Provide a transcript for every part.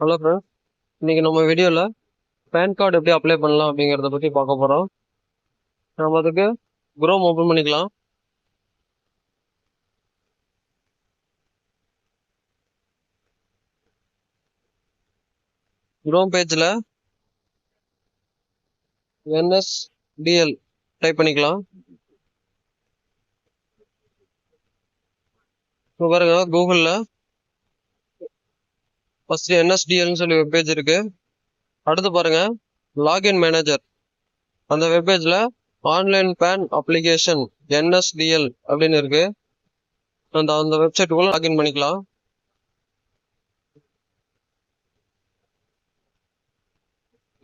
Hello friends இன்னைக்கு நம்ம வீடியோவில் பேன் கார்டு எப்படி அப்ளை பண்ணலாம் அப்படிங்கிறத பற்றி பார்க்க போகிறோம் நம்ம அதுக்கு குரோம் ஓப்பன் பண்ணிக்கலாம். குரோம் பேஜில் என்எஸ்டிஎல் டைப் பண்ணிக்கலாம். இப்போ பாருங்க கூகுளில் ஃபர்ஸ்ட் என்எஸ்டிஎல்னு சொல்லி வெப்பேஜ் இருக்கு. அடுத்து பாருங்க லாகின் மேனேஜர் அந்த வெப்பேஜில் ஆன்லைன் பேன் அப்ளிகேஷன் என்எஸ்டிஎல் அப்படின்னு இருக்கு. அந்த அந்த வெப்சைட்டுக்குள்ள லாகின் பண்ணிக்கலாம்.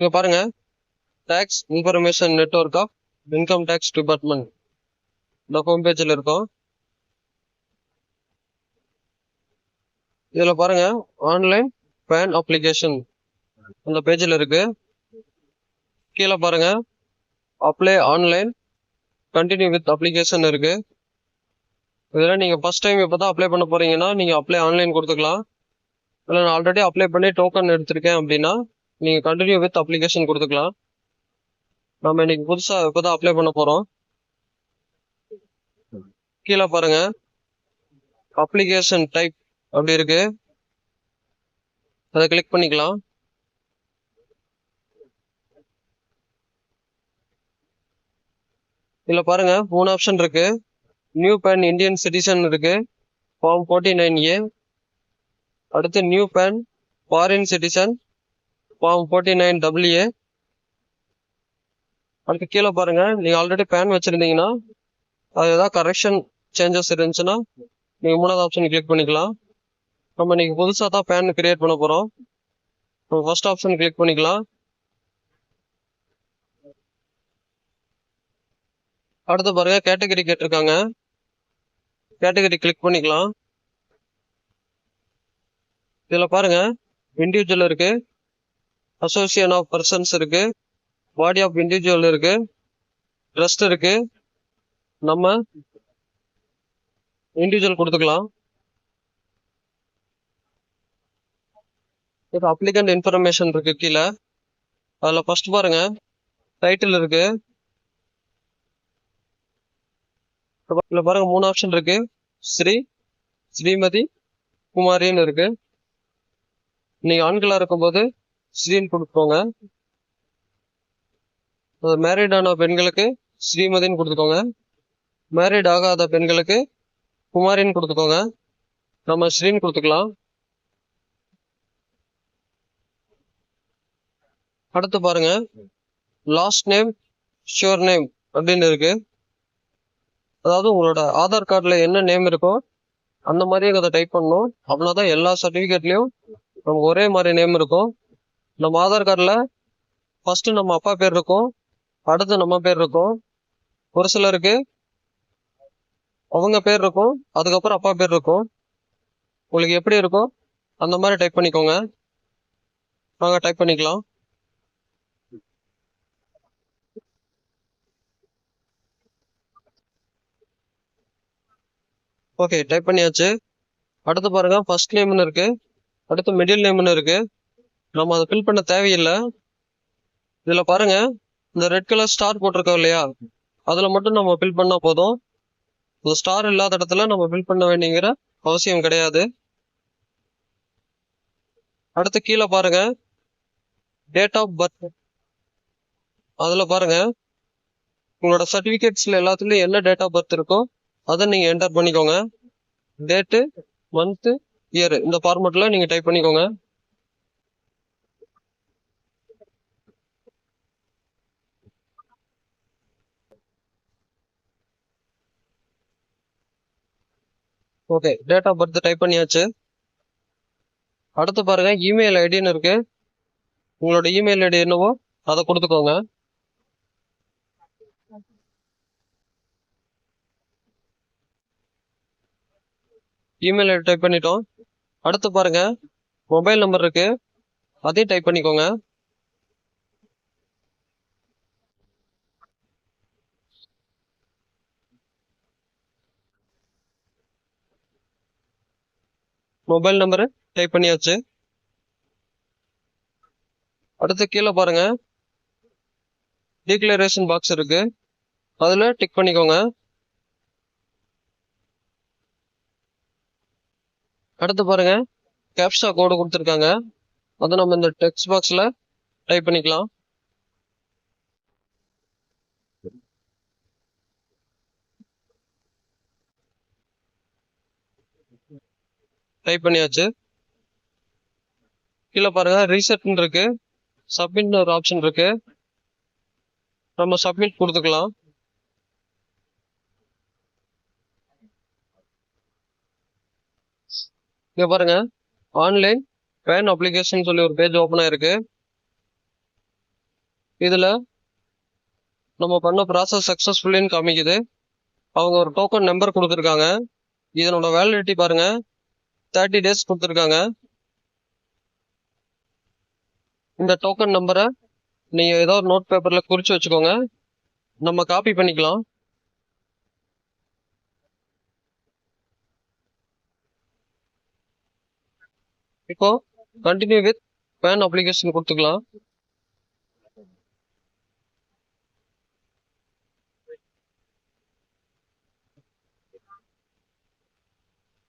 இங்க பாருங்க tax information network of income tax department இந்த ஹோம் பேஜில் இருக்கும். இதில் பாருங்க ஆன்லைன் பேன் அப்ளிகேஷன் அந்த பேஜில் இருக்கு. கீழே பாருங்க. Apply online continue with application இருக்கு. இதில் நீங்கள் ஃபர்ஸ்ட் டைம் இப்போ தான் அப்ளை பண்ண போறீங்கன்னா நீங்கள் அப்ளை ஆன்லைன் கொடுத்துக்கலாம். இல்லை நான் ஆல்ரெடி அப்ளை பண்ணி டோக்கன் எடுத்திருக்கேன் அப்படின்னா நீங்கள் கண்டினியூ வித் அப்ளிகேஷன் கொடுத்துக்கலாம். நம்ம இன்னைக்கு புதுசாக இப்போ தான் அப்ளை பண்ண போகிறோம் கீழே பாருங்க. அப்ளிகேஷன் டைப் அப்படி இருக்கு. அதை கிளிக் பண்ணிக்கலாம். இதில் பாருங்கள் மூணு ஆப்ஷன் இருக்குது நியூ பேன் இந்தியன் சிட்டிசன் இருக்குது ஃபார்ம் ஃபோர்ட்டி நைன் ஏ அடுத்து new PAN foreign citizen form forty nine W A அடுத்து கீழே பாருங்கள் நீங்கள் ஆல்ரெடி பேன் வச்சுருந்தீங்கன்னா அது ஏதாவது கரெக்ஷன் சேஞ்சஸ் இருந்துச்சுன்னா நீங்கள் மூணாவது ஆப்ஷன் கிளிக் பண்ணிக்கலாம். நம்ம இன்னைக்கு புதுசாக தான் பேன் கிரியேட் பண்ண போகிறோம் நம்ம ஃபர்ஸ்ட் ஆப்ஷன் கிளிக் பண்ணிக்கலாம். அடுத்து பாருங்க கேட்டகரி கேட்டிருக்காங்க. கேட்டகரி கிளிக் பண்ணிக்கலாம். இதில் பாருங்க இண்டிவிஜுவல் இருக்கு. அசோசியேஷன் ஆஃப் பர்சன்ஸ் இருக்கு. பாடி ஆஃப் இண்டிவிஜுவல் இருக்கு. ட்ரஸ்ட் இருக்கு. நம்ம இண்டிவிஜுவல் கொடுத்துக்கலாம். இப்போ அப்ளிகண்ட் இன்ஃபர்மேஷன் இருக்கு கீழே. அதில் ஃபர்ஸ்ட் பாருங்க. டைட்டில் இருக்கு. இதில் பாருங்க மூணு ஆப்ஷன் இருக்கு. ஸ்ரீ ஸ்ரீமதி குமாரின்னு இருக்கு. நீங்க ஆண்களா இருக்கும்போது ஸ்ரீன்னு கொடுத்துக்கோங்க. மேரிட் ஆன பெண்களுக்கு ஸ்ரீமதின்னு கொடுத்துக்கோங்க. மேரிட் ஆகாத பெண்களுக்கு குமாரின்னு கொடுத்துக்கோங்க. நம்ம ஸ்ரீன்னு கொடுத்துக்கலாம். அடுத்து பாருங்க. லாஸ்ட் நேம் ஷோர் நேம் அப்படின்னு இருக்கு. அதாவது உங்களோட ஆதார் கார்டில் என்ன நேம் இருக்கோ அந்த மாதிரியே அதை டைப் பண்ணணும். அப்படின்னா தான் எல்லா சர்டிஃபிகேட்லேயும் நமக்கு ஒரே மாதிரி நேம் இருக்கும். நம்ம ஆதார் கார்டில் ஃபஸ்ட்டு நம்ம அப்பா பேர் இருக்கும். அடுத்து நம்ம பேர் இருக்கும். ஒரு சிலருக்கு அவங்க பேர் இருக்கும். அதுக்கப்புறம் அப்பா பேர் இருக்கும். உங்களுக்கு எப்படி இருக்கும் அந்த மாதிரி டைப் பண்ணிக்கோங்க. நாங்கள் டைப் பண்ணிக்கலாம். ஓகே டைப் பண்ணியாச்சு. அடுத்து பாருங்கள் ஃபர்ஸ்ட் நேம்னு இருக்குது அடுத்து மிடில் நேம்னு இருக்குது நம்ம அதை ஃபில் பண்ண தேவையில்லை. இதில் பாருங்கள் இந்த ரெட் கலர் ஸ்டார் போட்டிருக்கோம் இல்லையா? அதில் மட்டும் நம்ம ஃபில் பண்ணால் போதும். இந்த ஸ்டார் இல்லாத இடத்துல நம்ம ஃபில் பண்ண வேண்டிங்கிற அவசியம் கிடையாது. அடுத்து கீழே பாருங்கள் டேட் ஆஃப் பர்த் அதில் பாருங்கள் உங்களோட சர்டிஃபிகேட்ஸில் எல்லாத்துலேயும் என்ன டேட் ஆஃப் பர்த் இருக்கோ அதை நீங்கள் என்டர் பண்ணிக்கோங்க. டேட்டு மந்த்து இயர் இந்த ஃபார்மெட்ல நீங்கள் டைப் பண்ணிக்கோங்க. Okay date of birth type பண்ணியாச்சு. அடுத்து பாருங்க இமெயில் ஐடின்னு இருக்கு. உங்களோட இமெயில் ஐடி என்னவோ அதை கொடுத்துக்கோங்க. இமெயில் டைப் பண்ணிட்டோம். அடுத்து பாருங்க. மொபைல் நம்பர் இருக்கு. அதையும் டைப் பண்ணிக்கோங்க. மொபைல் நம்பரு டைப் பண்ணியாச்சு. அடுத்து கீழே பாருங்க. டிக்ளரேஷன் பாக்ஸ் இருக்கு. அதில் டிக் பண்ணிக்கோங்க. அடுத்து பாருங்க. கேப்ஷா கோடு கொடுத்துருக்காங்க. அதை நம்ம இந்த டெக்ஸ்ட் பாக்ஸில் டைப் பண்ணிக்கலாம். டைப் பண்ணியாச்சு. கீழே பாருங்க. ரீசெட்னு இருக்கு. சப்மிட்னு ஒரு ஆப்ஷன் இருக்கு. நம்ம சப்மிட் கொடுத்துக்கலாம். இங்கே பாருங்க. ஆன்லைன் பேன் அப்ளிகேஷன் சொல்லி ஒரு பேஜ் ஓப்பன் ஆயிருக்கு. இதில் நம்ம பண்ண ப்ராசஸ் சக்ஸஸ்ஃபுல்லுன்னு காமிக்குது. அவங்க ஒரு டோக்கன் நம்பர் கொடுத்துருக்காங்க. இதனோட வேலிடிட்டி பாருங்க. தேர்ட்டி டேஸ் கொடுத்துருக்காங்க. இந்த டோக்கன் நம்பரை நீங்கள் ஏதோ ஒரு நோட் பேப்பரில் குறித்து வச்சுக்கோங்க. நம்ம காப்பி பண்ணிக்கலாம். இப்போ கண்டினியூ வித் பேன் அப்ளிகேஷன் கொடுத்துக்கலாம்.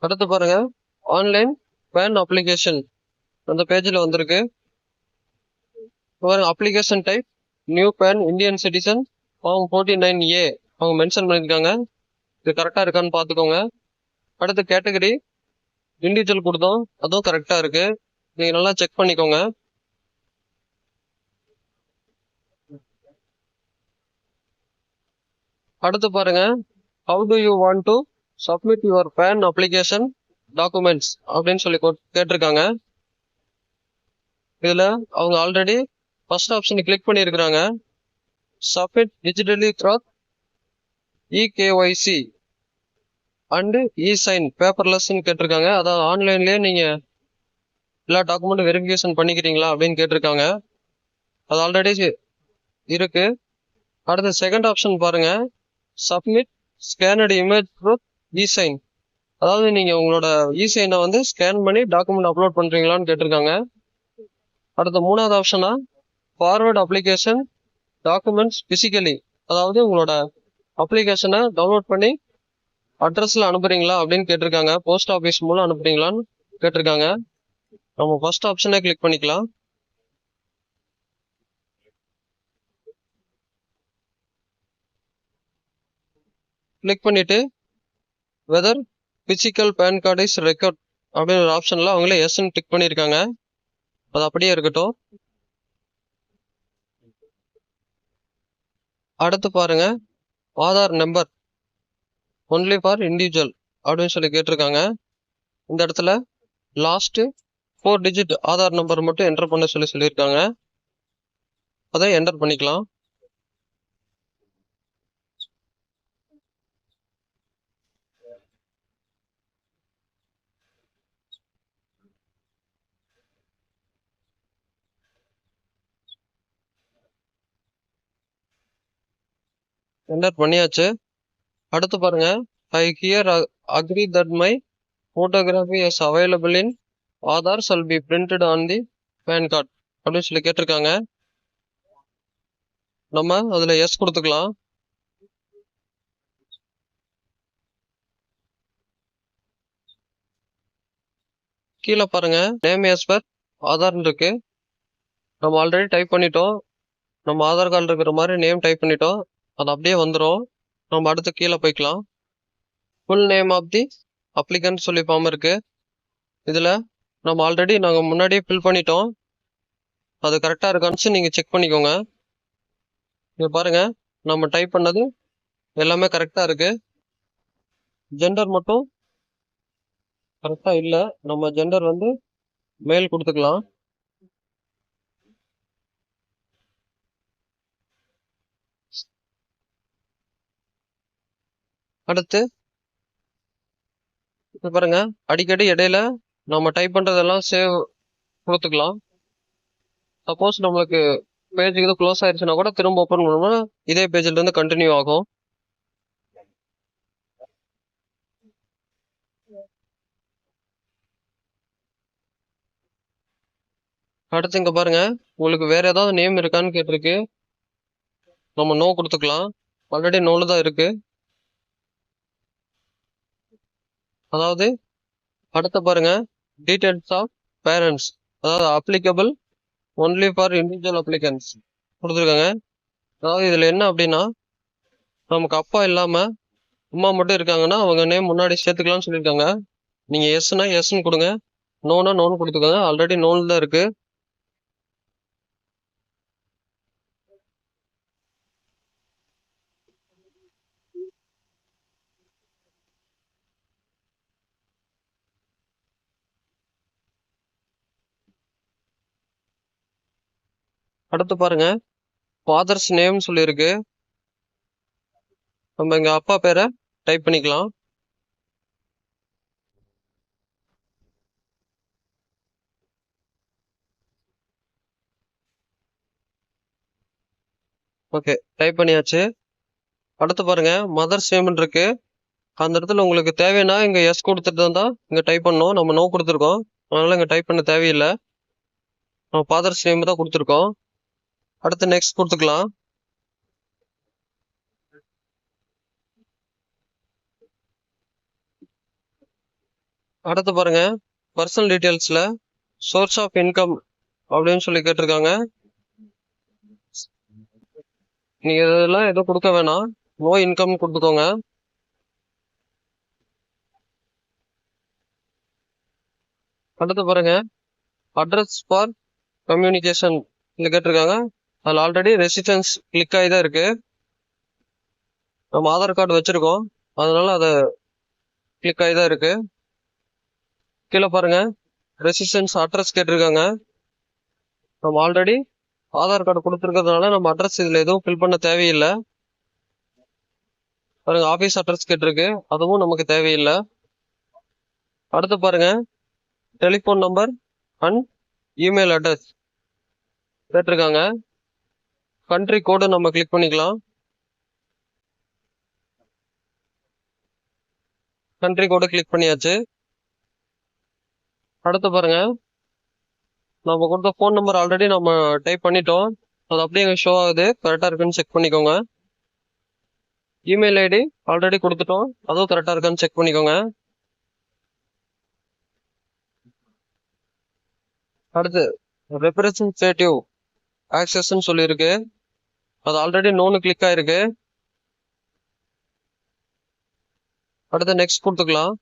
அடுத்து பாருங்க. ஆன்லைன் பேன் அப்ளிகேஷன் அந்த பேஜில் வந்திருக்கு. பாருங்க application type new PAN Indian citizen form forty nine A அவங்க மென்ஷன் பண்ணியிருக்காங்க. இது கரெக்டாக இருக்கான்னு பார்த்துக்கோங்க. அடுத்து கேட்டகரி இண்டிவிஜுவல் கொடுத்தோம். அதுவும் கரெக்டாக இருக்கு. நீங்கள் நல்லா செக் பண்ணிக்கோங்க. அடுத்து பாருங்க. How do you want to submit your PAN application documents அப்படின்னு சொல்லி கேட்டிருக்காங்க. இதில் அவங்க ஆல்ரெடி ஃபர்ஸ்ட் ஆப்ஷன் கிளிக் பண்ணியிருக்கிறாங்க. Submit digitally through eKYC and e sign பேப்பர்லெஸ்ன்னு கேட்டிருக்காங்க. அதாவது ஆன்லைன்லேயே நீங்கள் எல்லா டாக்குமெண்ட் வெரிஃபிகேஷன் பண்ணிக்கிறீங்களா அப்படின்னு கேட்டிருக்காங்க. அது ஆல்ரெடி இருக்கு. அடுத்து செகண்ட் ஆப்ஷன் பாருங்க. Submit scanned image through e sign அதாவது நீங்கள் உங்களோட இ சைனை வந்து ஸ்கேன் பண்ணி டாக்குமெண்ட் அப்லோட் பண்ணுறீங்களான்னு கேட்டிருக்காங்க. அடுத்த மூணாவது ஆப்ஷனா ஃபார்வர்ட் அப்ளிகேஷன் டாக்குமெண்ட்ஸ் ஃபிசிக்கலி அதாவது உங்களோட அப்ளிகேஷனை டவுன்லோட் பண்ணி அட்ரஸ்ல அனுப்புறீங்களா அப்படின்னு கேட்டிருக்காங்க. போஸ்ட் ஆஃபீஸ் மூலம் அனுப்புறீங்களான்னு கேட்டிருக்காங்க. நம்ம ஃபர்ஸ்ட் ஆப்ஷனை கிளிக் பண்ணிக்கலாம். கிளிக் பண்ணிட்டு whether physical PAN card is record அப்படின்னு ஒரு ஆப்ஷனில் அவங்களே எஸ்ன்னு டிக் பண்ணியிருக்காங்க. அது அப்படியே இருக்கட்டும். அடுத்து பாருங்க. Aadhaar number only for individual அப்படின்னு சொல்லி கேட்டிருக்காங்க. இந்த இடத்துல last four digit Aadhaar number மட்டும் என்டர் பண்ண சொல்லி சொல்லியிருக்காங்க. அதை என்டர் பண்ணிக்கலாம். என்டர் பண்ணியாச்சு. அடுத்து பாருங்க. I here agree that my photography is available in Aadhaar shall be printed on the PAN card அப்படின்னு சொல்லி கேட்டிருக்காங்க. நம்ம அதில் எஸ் கொடுத்துக்கலாம். கீழே பாருங்க. நேம் எஸ் பர் ஆதார்னு இருக்கு. நம்ம ஆல்ரெடி டைப் பண்ணிட்டோம். நம்ம ஆதார் கார்டு இருக்கிற மாதிரி நேம் டைப் பண்ணிட்டோம். அது அப்படியே வந்துடும் நம்ம அடுத்து கீழே போய்க்கலாம். Full name of the applicant சொல்லி ஃபார்ம் இருக்கு. இதில் நம்ம ஆல்ரெடி நாங்கள் முன்னாடியே ஃபில் பண்ணிட்டோம். அது கரெக்டாக இருக்கான்னு நீங்கள் செக் பண்ணிக்கோங்க. இங்கே பாருங்க நம்ம டைப் பண்ணது எல்லாமே கரெக்டாக இருக்கு. ஜெண்டர் மட்டும் கரெக்டாக இல்லை. நம்ம ஜெண்டர் வந்து மேல் கொடுத்துக்கலாம். அடுத்து பாருங்க அடிக்கடி இடையில நம்ம டைப் பண்றதெல்லாம் சேவ் கொடுத்துக்கலாம். சப்போஸ் நம்மளுக்கு பேஜ் இது க்ளோஸ் ஆயிருச்சுன்னா கூட திரும்ப ஓப்பன் பண்ணோம்னா இதே பேஜ்ல இருந்து கண்டினியூ ஆகும். அடுத்து இங்க பாருங்க உங்களுக்கு வேற ஏதாவது நேம் இருக்கான்னு கேட்டிருக்கு. நம்ம நோ கொடுத்துக்கலாம். ஆல்ரெடி நோல தான் இருக்கு. அதாவது அடுத்த பாருங்க டீட்டெயில்ஸ் ஆஃப் பேரண்ட்ஸ் அதாவது applicable only for individual applicants கொடுத்துருக்காங்க அதாவது இதில் என்ன அப்படின்னா நமக்கு அப்பா இல்லாமல் அம்மா மட்டும் இருக்காங்கன்னா அவங்க நேம் முன்னாடி சேர்த்துக்கலாம்னு சொல்லியிருக்காங்க. நீங்கள் எஸ்னா எஸ்ன்னு கொடுங்க. நோனா நோன் கொடுத்துக்கோங்க. ஆல்ரெடி நோன் தான் இருக்குது அடுத்து பாருங்க. ஃபாதர்ஸ் நேம் சொல்லியிருக்கு. நம்ம எங்கள் அப்பா பேரை டைப் பண்ணிக்கலாம். ஓகே டைப் பண்ணியாச்சு. அடுத்து பாருங்க மதர்ஸ் நேம்னு இருக்கு. அந்த இடத்துல உங்களுக்கு தேவைன்னா இங்கே எஸ் கொடுத்துட்டு தான் இங்கே டைப் பண்ணோம் நம்ம நோ கொடுத்துருக்கோம். அதனால இங்கே டைப் பண்ண தேவையில்லை. நம்ம ஃபாதர்ஸ் நேம் தான் கொடுத்துருக்கோம். அடுத்து நெக்ஸ்ட் கொடுத்துக்கலாம். அடுத்து பாருங்க பர்சனல் டீட்டெயில்ஸ்ல சோர்ஸ் ஆஃப் இன்கம் அப்படின்னு சொல்லி கேட்டிருக்காங்க. நீங்க இதெல்லாம் எதுவும் கொடுக்க வேணாம். நோ இன்கம் கொடுத்துக்கோங்க. அடுத்து பாருங்க அட்ரஸ் ஃபார் கம்யூனிகேஷன் இங்க கேட்டிருக்காங்க. அதில் ஆல்ரெடி ரெசிஸ்டன்ஸ் கிளிக் ஆகி தான் இருக்குது நம்ம ஆதார் கார்டு வச்சுருக்கோம். அதனால் அதை கிளிக் ஆகி தான் இருக்குது கீழே பாருங்க. ரெசிஸ்டன்ஸ் அட்ரஸ் கேட்டிருக்காங்க. நம்ம ஆல்ரெடி ஆதார் கார்டு கொடுத்துருக்கிறதுனால நம்ம அட்ரஸ் இதில் எதுவும் ஃபில் பண்ண தேவையில்லை. பாருங்கள் ஆஃபீஸ் அட்ரஸ் கேட்டிருக்கு. அதுவும் நமக்கு தேவையில்லை. அடுத்து பாருங்கள் telephone number and email address கேட்டிருக்காங்க. கண்ட்ரி கோடு நம்ம கிளிக் பண்ணிக்கலாம். கண்ட்ரி கோடு கிளிக் பண்ணியாச்சு. அடுத்து பாருங்க. நம்ம கொடுத்த ஃபோன் நம்பர் ஆல்ரெடி நம்ம டைப் பண்ணிட்டோம். அது அப்படியே எங்க ஷோ ஆகுது. கரெக்டாக இருக்குன்னு செக் பண்ணிக்கோங்க. இமெயில் ஐடி ஆல்ரெடி கொடுத்துட்டோம். அதுவும் கரெக்டாக இருக்கான்னு செக் பண்ணிக்கோங்க. அடுத்து ரெப்ரசன்டேட்டிவ் ஆக்சஸ்ன்னு சொல்லியிருக்கு. அது ஆல்ரெடி நோனு கிளிக் ஆயிருக்கு. அடுத்து நெக்ஸ்ட் கொடுத்துக்கலாம்.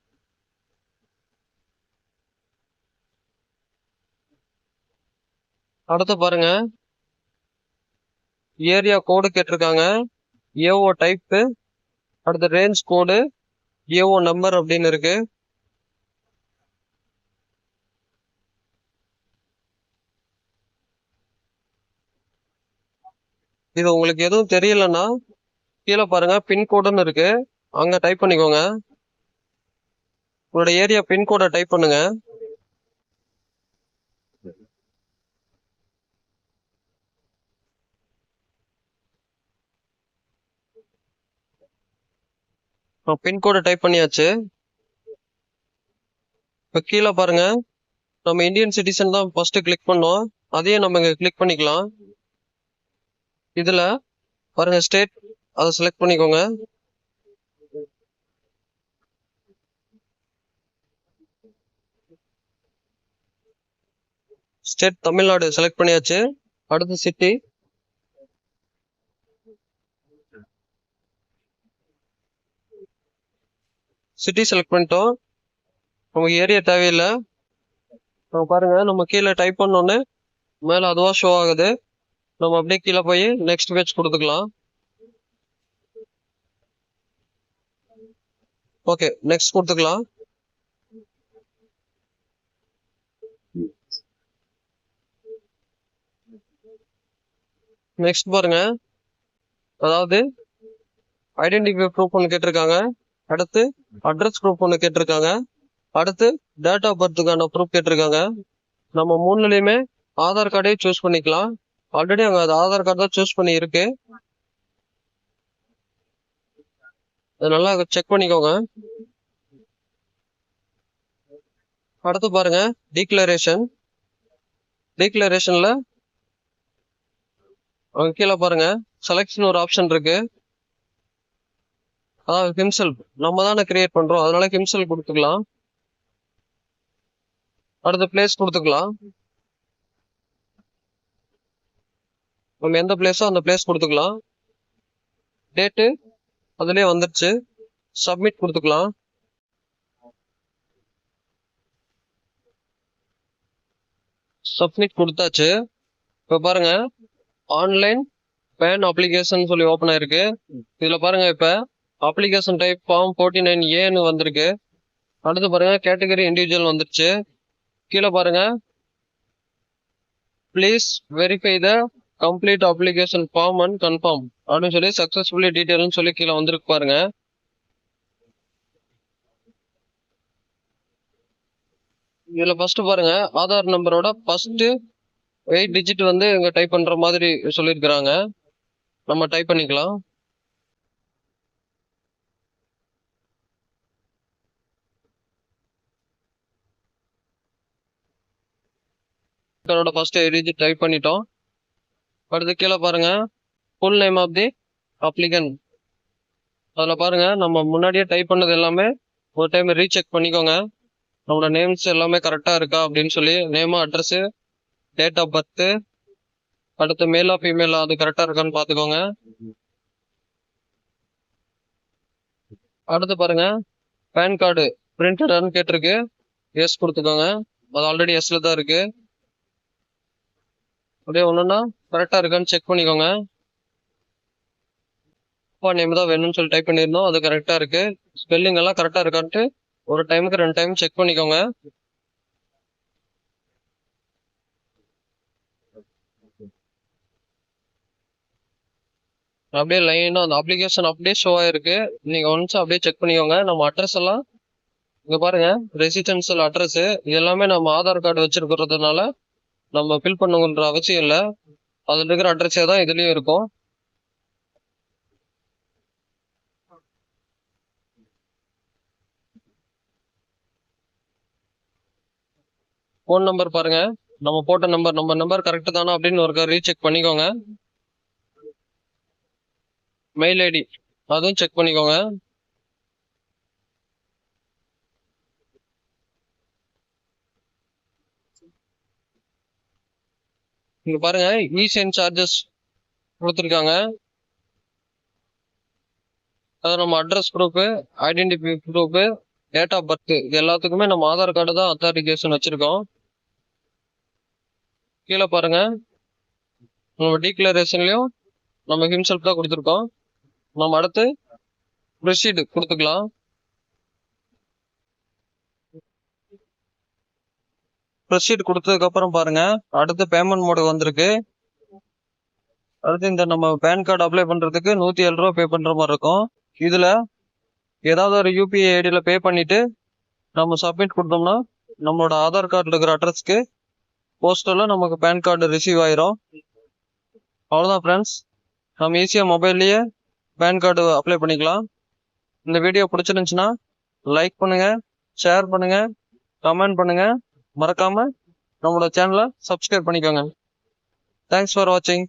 அடுத்து பாருங்க. ஏரியா கோடு கேட்டிருக்காங்க. ஏஓ டைப்பு அடுத்து ரேஞ்ச் கோடு ஏஓ நம்பர் அப்படின்னு இருக்கு. இது உங்களுக்கு எதுவும் தெரியலன்னா கீழே பாருங்க பின்கோடுன்னு இருக்கு. அங்க டைப் பண்ணிக்கோங்க. உங்களோட ஏரியா பின்கோடை டைப் பண்ணுங்க. பின்கோடை டைப் பண்ணியாச்சு. இப்போ கீழே பாருங்க. நம்ம இந்தியன் சிட்டிசன் தான் ஃபர்ஸ்ட் கிளிக் பண்ணோம். அதையும் நம்ம இங்க கிளிக் பண்ணிக்கலாம். இதில் பாருங்க ஸ்டேட் அதை செலக்ட் பண்ணிக்கோங்க. ஸ்டேட் தமிழ்நாடு செலக்ட் பண்ணியாச்சு. அடுத்து சிட்டி சிட்டி செலக்ட் பண்ணிட்டோம். நமக்கு ஏரியா தேவையில்லை. நம்ம பாருங்க நம்ம கீழே டைப் பண்ணோன்னே மேலே அதுவாக ஷோ ஆகுது. நம்ம அப்படியே கீழே போய் நெக்ஸ்ட் பேஜ் கொடுத்துக்கலாம். ஓகே நெக்ஸ்ட் கொடுத்துக்கலாம். நெக்ஸ்ட் பாருங்க. அதாவது ஐடென்டிஃபை ப்ரூஃப் ஒன்று கேட்டிருக்காங்க. அடுத்து அட்ரஸ் ப்ரூஃப் ஒன்று கேட்டிருக்காங்க. அடுத்து டேட் ஆஃப் பர்த்துக்கான ப்ரூஃப் கேட்டிருக்காங்க. நம்ம மூணுலையுமே ஆதார் கார்டே சூஸ் பண்ணிக்கலாம். ஆல்ரெடி அவங்க அது ஆதார் கார்டு தான் சூஸ் பண்ணி இருக்கு அது நல்லா செக் பண்ணிக்கோங்க. அடுத்து பாருங்க டிக்ளரேஷன் டீக்ளரேஷன்ல கீழே பாருங்க செலக்ஷன் ஒரு ஆப்ஷன் இருக்கு. அதாவது ஹிம்செல்ஃப் நம்ம தானே கிரியேட் பண்றோம் அதனால ஹிம்செல்ஃப் கொடுத்துக்கலாம். அடுத்து பிளேஸ் கொடுத்துக்கலாம். நம்ம எந்த பிளேஸோ அந்த பிளேஸ் கொடுத்துக்கலாம். டேட்டு அதுலேயே வந்துருச்சு. சப்மிட் கொடுத்துக்கலாம். சப்மிட் கொடுத்தாச்சு. இப்போ பாருங்க. ஆன்லைன் பேன் அப்ளிகேஷன் சொல்லி ஓப்பன் ஆயிருக்கு. இதுல பாருங்க இப்ப application type form forty nine ஏன்னு வந்திருக்கு. அடுத்து பாருங்க கேட்டகரி இண்டிவிஜுவல் வந்துருச்சு. கீழே பாருங்க. Please verify the complete application form and confirm அப்படின்னு சொல்லி சக்ஸஸ்ஃபுல்லி டீட்டெயில்னு சொல்லி கீழே வந்திருக்கு பாருங்க. இதில் ஃபஸ்ட்டு பாருங்க ஆதார் நம்பரோட ஃபஸ்ட்டு எயிட் டிஜிட் வந்து இங்கே டைப் பண்ணுற மாதிரி சொல்லியிருக்கிறாங்க. நம்ம டைப் பண்ணிக்கலாம். இதோட ஃபர்ஸ்ட் எயிட் டிஜிட் டைப் பண்ணிட்டோம். அடுத்து கீழே பாருங்க. Full name of the applicant அதில் பாருங்க நம்ம முன்னாடியே டைப் பண்ணது எல்லாமே ஒரு டைம் ரீசெக் பண்ணிக்கோங்க. நம்மளோட நேம்ஸ் எல்லாமே கரெக்டாக இருக்கா அப்படின்னு சொல்லி name address date of birth அடுத்து மேலா ஃபீமேலா அது கரெக்டாக இருக்கான்னு பார்த்துக்கோங்க அடுத்து பாருங்க பேன் கார்டு பிரிண்டடான்னு கேட்டிருக்கு. எஸ் கொடுத்துக்கோங்க. அது ஆல்ரெடி எஸ்ல தான் இருக்குது அப்படியே ஒன்றுன்னா கரெக்டாக இருக்கான்னு செக் பண்ணிக்கோங்க. அப்பா நேம் தான் வேணும்னு சொல்லி டைப் பண்ணியிருந்தோம். அது கரெக்டாக இருக்கு. ஸ்பெல்லிங் எல்லாம் கரெக்டாக இருக்கான்ட்டு ஒரு டைமுக்கு ரெண்டு டைம் செக் பண்ணிக்கோங்க. அப்படியே லைனாக அந்த அப்ளிகேஷன் அப்படியே ஷோ ஆயிருக்கு. நீங்கள் ஒன்ஸ் அப்படியே செக் பண்ணிக்கோங்க. நம்ம அட்ரஸ் எல்லாம் இங்கே பாருங்க ரெசிடென்சியல் அட்ரஸ் இது எல்லாமே நம்ம ஆதார் கார்டு வச்சிருக்கிறதுனால நம்ம ஃபில் பண்ணுங்கன்ற அவசியம் இல்லை. அதில் இருக்கிற அட்ரஸே தான் இதுலேயும் இருக்கும். ஃபோன் நம்பர் பாருங்க. நம்ம போட்ட நம்பர் நம்ம நம்பர் கரெக்டு தானா அப்படின்னு ஒரு ரீசெக் பண்ணிக்கோங்க. மெயில் ஐடி அதுவும் செக் பண்ணிக்கோங்க. இங்க பாருங்க இசென் சார்ஜஸ் கொடுத்துருக்காங்க. அது நம்ம address proof identify proof date of birth இது எல்லாத்துக்குமே நம்ம ஆதார் கார்டு தான் அத்தாரிகேஷன் வச்சுருக்கோம். கீழே பாருங்க. நம்ம டிக்ளரேஷன்லையும் நம்ம ஹிம்செல்ஃப் தான் கொடுத்துருக்கோம். நம்ம அடுத்து ப்ரொசீடு கொடுத்துக்கலாம். ப்ரெஷீட் கொடுத்ததுக்கு அப்புறம் பாருங்க. அடுத்து பேமெண்ட் மோடு வந்திருக்கு. அடுத்து இந்த நம்ம பேன் கார்டு அப்ளை பண்ணுறதுக்கு நூற்றி ஏழு ரூபா பே பண்ணுற மாதிரி இருக்கும். இதில் ஏதாவது ஒரு யூபிஐ ஐடியில் பே பண்ணிவிட்டு நம்ம சப்மிட் கொடுத்தோம்னா நம்மளோட ஆதார் கார்டில் இருக்கிற அட்ரஸ்க்கு போஸ்டர்ல நமக்கு பேன் கார்டு ரிசீவ் ஆயிரும். அவ்வளோதான் ஃப்ரெண்ட்ஸ் நம்ம ஈஸியாக மொபைல்லையே பேன் கார்டு அப்ளை பண்ணிக்கலாம். இந்த வீடியோ பிடிச்சிருந்துச்சுன்னா லைக் பண்ணுங்கள் ஷேர் பண்ணுங்கள் கமெண்ட் பண்ணுங்கள் மறக்காம நம்மளோட சேனலை சப்ஸ்கிரைப் பண்ணிக்கோங்க. தேங்க்ஸ் ஃபார் வாட்சிங்